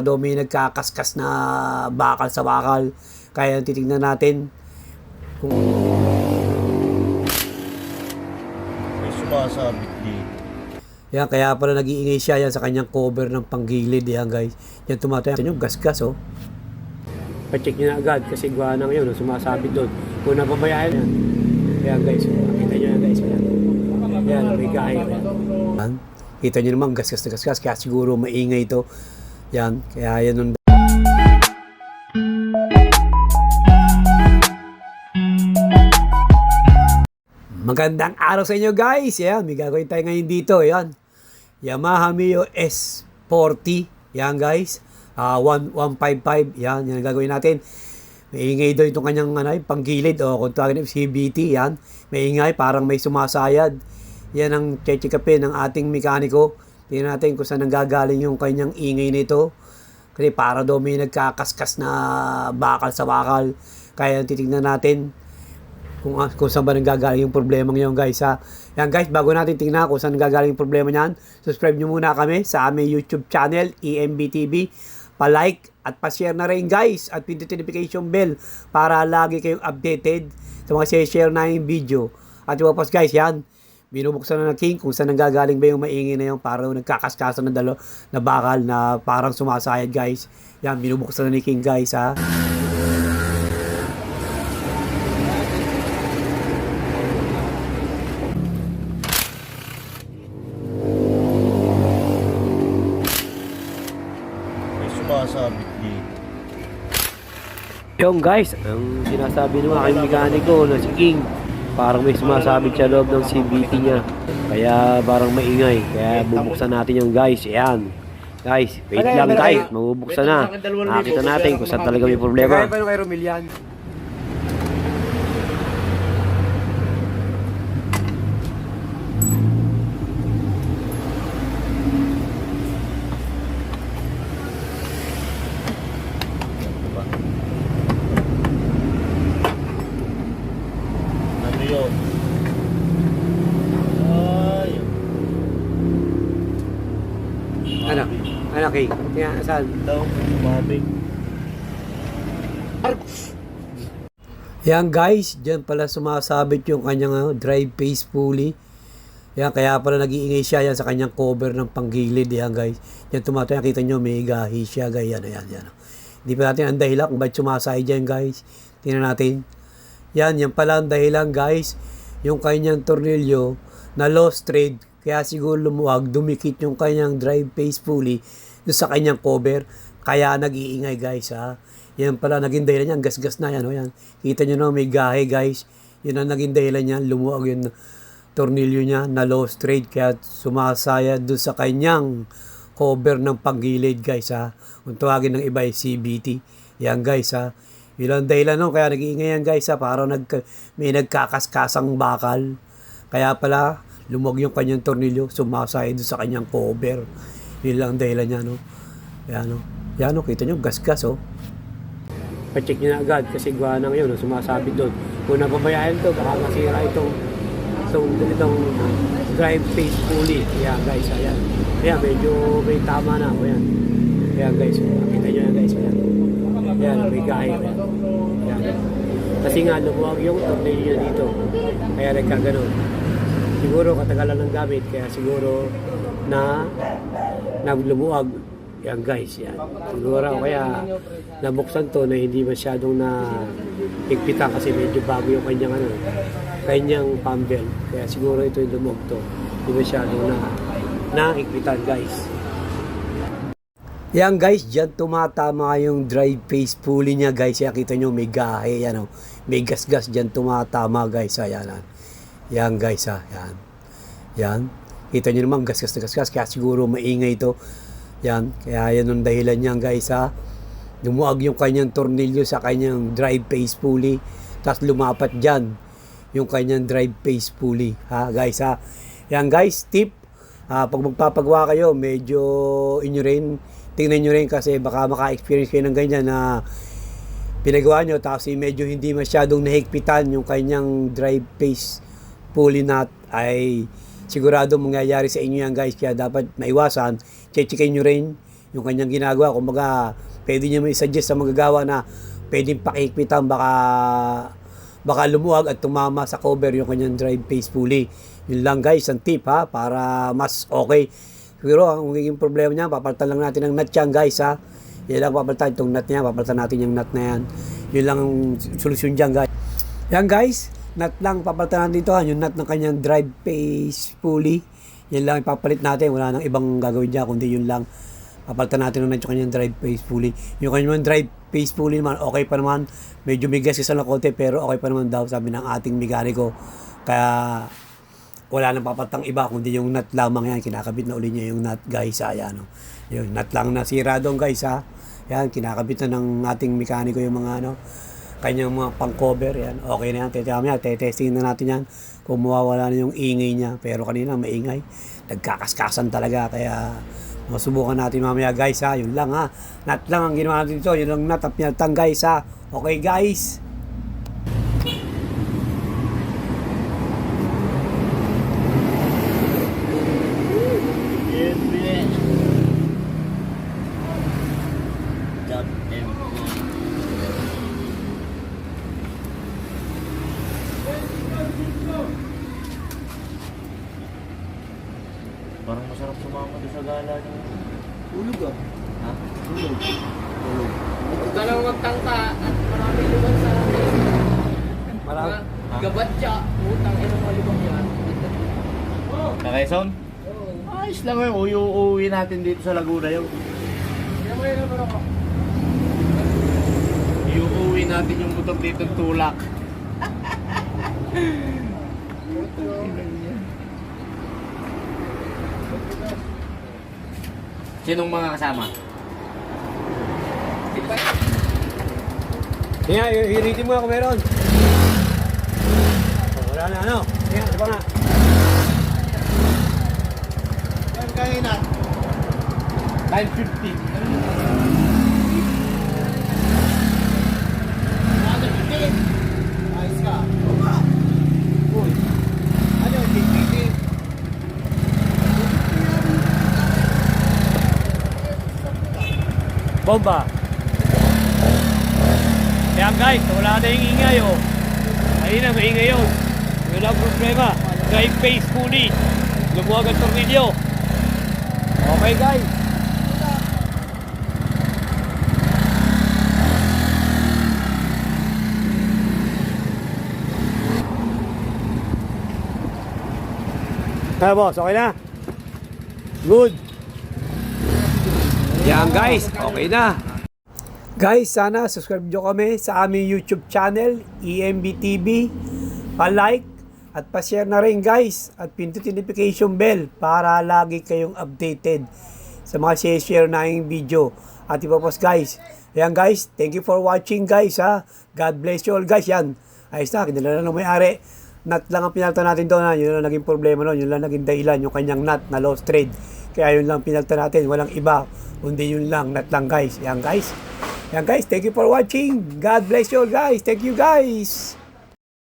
daw may nagkakaskas na bakal sa bakal. Kaya titignan natin kung May sumasabit dito. yan, kaya pala nag-iingay siya yan sa kanyang cover ng panggilid yan guys. Yan tumataya. Yan yung gas-gas oh. Pacheck nyo na agad kasi gawa na ngayon, oh, sumasabit doon. Kung napabayaan yan. Yan guys, makita nyo yan guys. Yan, yan may. Yan. Kita nyo naman, gas-gas na gas-gas. Kaya siguro maingay ito. Yan, kaya yan nun. Magandang araw sa inyo guys. Yan, may gagawin tayo ngayon dito. Yan. Yamaha Mio S40. Yan guys. Ah, 1 155. Yan, yan ang gagawin natin. Maingay daw itong kanyang ano, yung panggilid o kung tawagin ng CBT. Yan. Maingay, parang may sumasayad. Yan ang chechikapin ng ating mekaniko. Tingnan natin kung saan nanggagaling yung kanyang ingay nito. Kasi para daw may nagkakaskas na bakal sa bakal. Kaya titignan natin kung, ah, kung saan ba nanggagaling yung problema ngayon guys ha. Yan guys, bago natin tingnan kung saan nanggagaling yung problema niyan, subscribe nyo muna kami sa aming YouTube channel, EMBTV. Pa-like at pa-share na rin guys at pindutin notification bell para lagi kayong updated sa mga share na yung video. At yung guys, yan, binubuksan na ng King kung saan nanggagaling ba yung maingay na yung parang nagkakaskasan ng dalo na bakal na parang sumasayad guys. Yan, binubuksan na ni King guys ha. Sumasabit dito. Yung guys, ang sinasabi ng aking mekaniko na si King, parang may sumasabit sa loob ng CVT niya. Kaya parang maingay. Kaya bubuksan natin yung guys. Ayan. Guys, wait lang guys. Mabubuksan na. Nakita natin kung saan talaga may problema. Kaya kay Romilian? Ano yun? Ay. Ano? Ano King? Kaya saan? Daw, sumabit. Yan guys, dyan pala sumasabit yung kanyang ano, drive face pulley. Yan, kaya pala nag-iingay siya yan sa kanyang cover ng panggilid. Yan guys. Yan tumataya, kita nyo, may gahi siya. Guys. Yan, yan, yan. Hindi pa natin ang dahilan kung ba't sumasay dyan guys. Tingnan natin. Yan, yan pala ang dahilan guys. Yung kanyang tornilyo na lost thread. Kaya siguro lumuwag, dumikit yung kanyang drive doon sa kanyang cover. Kaya nag-iingay guys ha. Yan pala naging dahilan niyan, gas-gas na yan. O yan. Kita nyo na may gahe guys. Yun ang naging dahilan niyan, lumuwag yung tornilyo niya na lost thread kaya sumasaya doon sa kanyang cover ng panggilid guys ha. Kung tawagin ng iba ay CBT. Yan guys ha. Yun ang dahilan nun. Kaya nag-iingay yan guys ha. Parang nag, may nagkakaskasang bakal. Kaya pala lumog yung kanyang tornilyo. Sumasaya doon sa kanyang cover. Yun lang ang dahilan niya no. Yan no. Yan no. Kita nyo gas-gas oh. Pa-check na agad kasi gawa na ngayon. no, Sumasabit doon. Kung napabayaan to baka masira itong itong, itong drive face pulley. Ayan guys, ayan. Ayan, medyo may tama na. Ayan. Ayan guys, makita nyo yan guys. Ayan. Ayan, may gaya. Ayan. Ayan. Kasi nga, lumuwag yung tornilyo dito. Kaya nagkaganon. Siguro katagalan ng gamit, kaya siguro na naglumuwag. Yan guys, yan. Siguro kaya nabuksan to na hindi masyadong na higpitan kasi medyo bago yung kanyang ano, kanyang pambel. Kaya siguro ito yung lumog to. Hindi masyadong na nahigpitan guys. Yan guys, dyan tumatama yung drive face pulley niya guys. Yan kita nyo may gahe, yan oh. May gas-gas dyan tumatama guys. Ayan, yan. Yan guys ha, yan. Yan. Kita nyo naman gas-gas na gas-gas. Kaya siguro maingay ito. Yan. Kaya yan ang dahilan niyan guys ha. Lumuag yung kanyang tornilyo sa kanyang drive face pulley. Tapos lumapat dyan yung kanyang drive face pulley. Ha guys ha. Yan guys, tip. Ah, pag magpapagawa kayo, medyo inyo rin, tingnan nyo rin kasi baka maka-experience kayo ng ganyan na pinagawa nyo tapos eh, medyo hindi masyadong nahigpitan yung kanyang drive face pulley nut ay sigurado mangyayari sa inyo yan guys kaya dapat maiwasan checkin nyo rin yung kanyang ginagawa. Kumbaga, pwede niya may suggest sa magagawa na pwedeng pakikpitan baka baka lumuwag at tumama sa cover yung kanyang drive face pulley. Yun lang guys, ang tip ha, para mas okay. Pero ang magiging problema niya, papalitan lang natin ng nut yan guys ha. Yan lang papalitan itong nut niya, papalitan natin yung nut na yan. Yun lang ang solusyon dyan guys. Yan guys, nut lang papalitan natin ito ha, yung nut ng kanyang drive face pulley. Yan lang ipapalit natin, wala nang ibang gagawin dyan, kundi yun lang. Papalitan natin ng yung kanyang drive face pulley. Yung kanyang drive face pulley naman, okay pa naman. Medyo may gas isa na konti, pero okay pa naman daw, sabi ng ating mekaniko. Kaya wala nang papatang iba kundi yung nut lamang yan kinakabit na uli niya yung nut guys ha yan no. yung nut lang nasira doon guys ha yan kinakabit na ng ating mekaniko yung mga ano kanyang mga pang cover yan. Okay na yan tetesting tetesting na natin yan kung mawawala na yung ingay niya. Pero kanina maingay. Nagkakaskasan talaga kaya masubukan natin mamaya guys ha. Yun lang ha. Nut lang ang ginawa natin dito yun lang at pinagtang guys ha. Okay guys sumama doon sa gala niyo. ulog ah Ha? ulog ulog Huwag ka lang magtangka at marami lugar sa atin. marami Mga Gabat siya. Utang ina mo yan. Na Quezon? Oo. Ayos lang yun. Uy, uuwi natin dito sa Laguna yun. Kaya mo yun naman ako. Iuuwi natin yung motor dito tulak. Sinong mga kasama? Kaya, hiritin mo ako meron. Oh, wala na, ano? Kaya, di ba nga? Yan kanina. 950. Ayos ka. Uy. Ano, 850? Bomba. Kaya guys, wala na yung ingay oh. Ayun na, maingay yun. Wala problema. Drive face fully. Lumuwag ang tornilyo. Okay guys. Kaya boss, okay na? Good. Yan guys, okay na. Guys, sana subscribe nyo kami sa aming YouTube channel, EMB TV. Pa-like at pa-share na rin guys at pindutin notification bell para lagi kayong updated sa mga share na yung video. At iba po guys. Ayan guys, thank you for watching guys ha. God bless you all guys. Yan. Ayos na, kinala na may-ari. Nut lang ang pinalta natin doon ha. Yun lang naging problema noon. Yun lang naging dahilan. Yung kanyang nut na lost trade. Kaya yun lang pinalta natin. Walang iba. Kundi yun lang. Nut lang guys. Yan guys. Yan guys. Thank you for watching. God bless you all guys. Thank you guys.